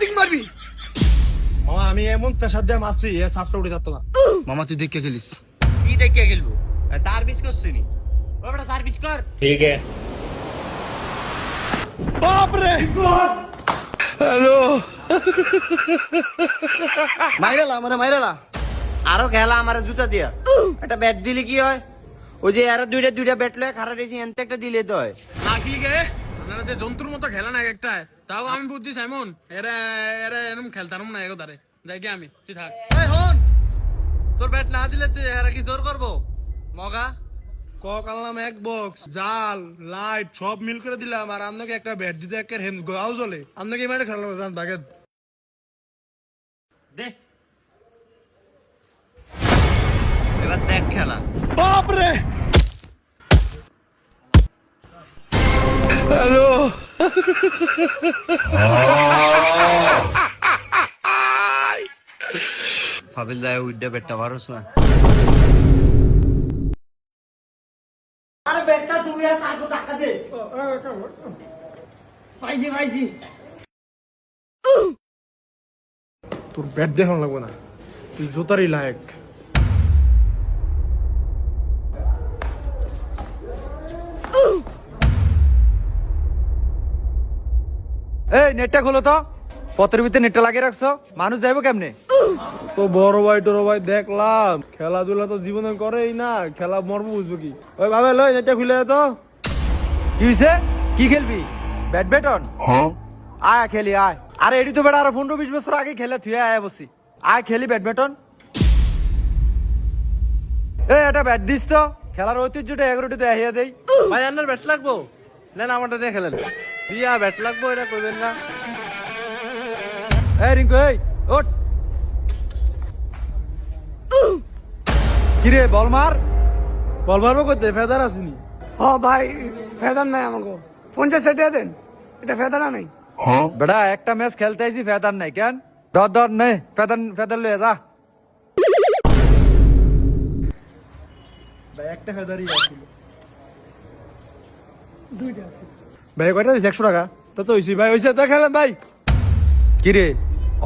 তুই মারবি? মামা আমি এমন প্রেশার দিয়ে মারছি এ উঠে যাচ্ছে না। মামা তুই দেখে খেলিস। কি দেখে খেলব? সার্ভিস করছি নি। ও বেটা সার্ভিস কর। মাইরালা মানে মাইরালা। আরও খেলা আমার জুতা দিয়া। একটা ব্যাট দিলে কি হয়? ওই যে আর দুইটা দুইটা ব্যাট লয় খারাপ দিয়েছি এনতে একটা দিলে তো হয়। না ঠিক আছে আপনারা যে জন্তুর মতো খেলা না একটা তাও আমি বুদ্ধি সাইমন। এরা এরা এরকম খেলতাম না এগো তারে যাই কি আমি তুই থাক। হন! তোর ব্যাট না দিলে তুই এরা কি জোর করব? মগা? কক আনলাম এক বক্স জাল লাইট সব মিল করে দিলাম আর আপনাকে একটা ব্যাট দিতে একটা হেন গাও জ্বলে। আপনাকে এই মাঠে খেলা জান বাগে দে। এবার দেখ খেলা। বাপরে! ফাবিল যায় উইডা ব্যাটটা পারস না আরে ব্যাটটা তুমি আর তারপর টাকা দে। পাইছি পাইছি। তোর ব্যাট দেখানো লাগবে না। তুই জোতারই লায়ক। এই নেটটা খোলো তো। পথের ভিতরে নেটটা লাগিয়ে রাখছো। মানুষ যাইবো কেমনে? তো বড় ভাই টোর ভাই দেখলাম। খেলাধুলা তো জীবনে করেই না খেলা মর্ম বুঝব কি? ওই ভাবে লই এটা খুলে তো। কি হইছে? কি খেলবি? ব্যাডমিন্টন? আয় খেলি আয়। আরে এডি তো বেটা আরও পনেরো বিশ বছর আগে খেলে তুই আয় বসি। আয় খেলি ব্যাডমিন্টন। এই এটা ব্যাট দিস তো। খেলার ঐতিহ্যটা এগারোটি তো আহিয়া দেই। ভাই আপনার ব্যাট লাগবো? নেন আমারটা দিয়ে খেলেন। দিয়া ব্যাট লাগবো এটা করবেন না। এই রিঙ্কু এই ওঠ। কিরে বল মার। বল মারবো করতে ফেদার আসেনি। ও ভাই ফেদার নাই আমাকে পঞ্চাশ সেটিয়া দেন। এটা ফেদারা নাই। বেটা একটা ম্যাচ খেলতে আইছি ফেদার নাই কেন? ধর ধর নে ফেদার ফেদার লয়ে যা। ভাই একটা ফেদারই আসছিল দুইটা আছে ভাই কয়টা দিছে? একশো টাকা? তা তো হইছি। ভাই হইছে তো খেলাম ভাই। কিরে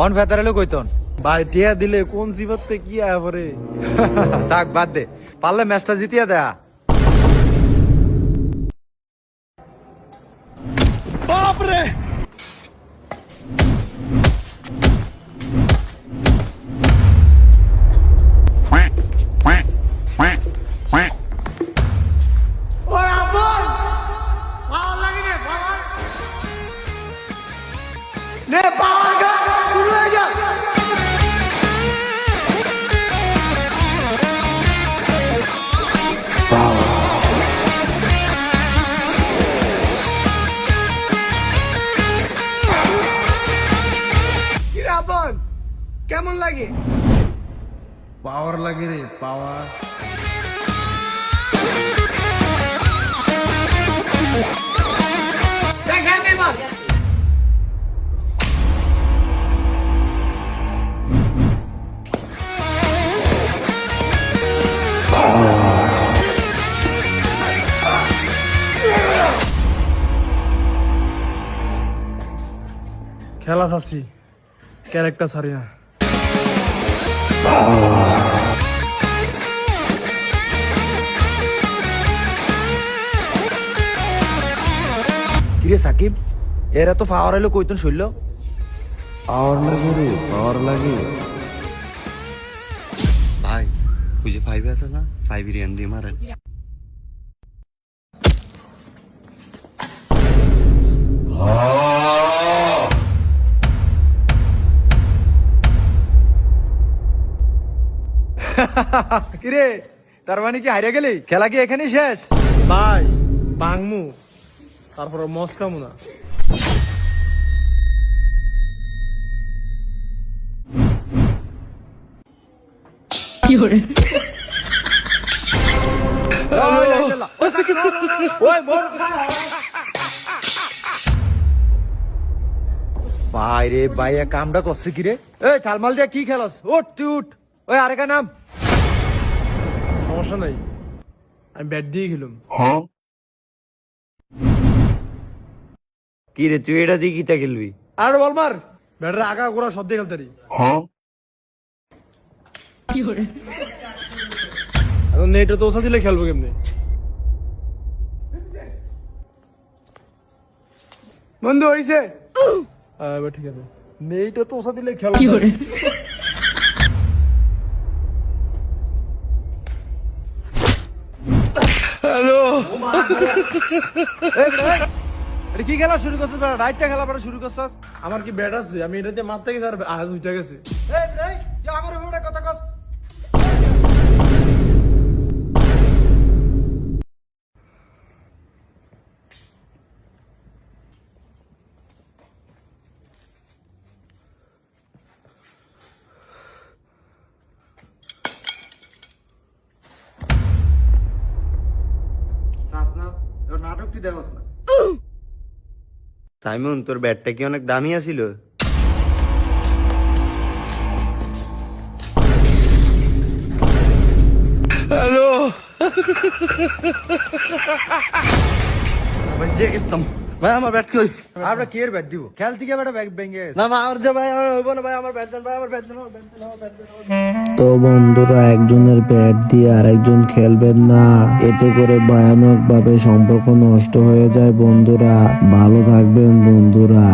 অন ফেদার এলো কইতন ভাই টিয়া দিলে কোন সিফাতে কি আয়া পরে? থাক বাদ দে। পারলে ম্যাচটা জিতিয়া দেয়া। বাপরে! নে পাওয়ার গান শুরু হয়ে যা কি রাবণ কেমন লাগে পাওয়ার লাগে রে পাওয়ার খেলা থাকছি ক্যারেক্টার সারি না কিরে সাকিব এরা তো পাওয়ার এলো কইতন শুনলো পাওয়ার লাগে রে পাওয়ার লাগে। ভাই ওই যে ফাইভ আছে না? ফাইভ রিয়ান দিয়ে মারেন। কিরে তার মানে কি হারিয়ে গেলি? খেলা কি এখানেই শেষ? ভাই বাংমু। তারপরে মস্কামু না। ভাই। রে ভাই কামটা করছে কিরে? এই থালমাল দিয়া কি খেলস? উঠ তুই উঠ। ওই আরেকা নাম। সমস্যা নাই। আমি ব্যাট দিয়ে খেলুম। কি রে তুই এটা দিয়ে কিতা খেলবি? আর বল মার ব্যাটের আগা গোড়া সব দিয়ে খেলতে এখন নেটে তো ওসা দিলে খেলব কেমনি? বন্ধু হইছে? ঠিক আছে। নেইটা তো ওসা দিলে খেলব এটা কি খেলা শুরু করছিস বেড়া রাইতে খেলা পরে শুরু করছিস? আমার কি ব্যাট আছে? আমি এটাতে মারতে গেছি আর আজ উঠে গেছে। এই, আমার কথা কস। তোর নাটকটি না। সাইমন তোর ব্যাটটা কি অনেক দামি আছিল? ভাই আমার ব্যাট কই? আমরা কে এর ব্যাট দিব? খেল থেকে ব্যাগ ভেঙে না ভাই আমার যে ভাই আমার হইব না ভাই আমার ব্যাট দেন ভাই আমার ব্যাট দেন আমার ব্যাট দেন আমার ব্যাট দেন তো বন্ধুরা একজনের ব্যাট দিয়ে আরেকজন খেলবেন না। এতে করে ভয়ানক ভাবে সম্পর্ক নষ্ট হয়ে যায় বন্ধুরা। ভালো থাকবেন বন্ধুরা।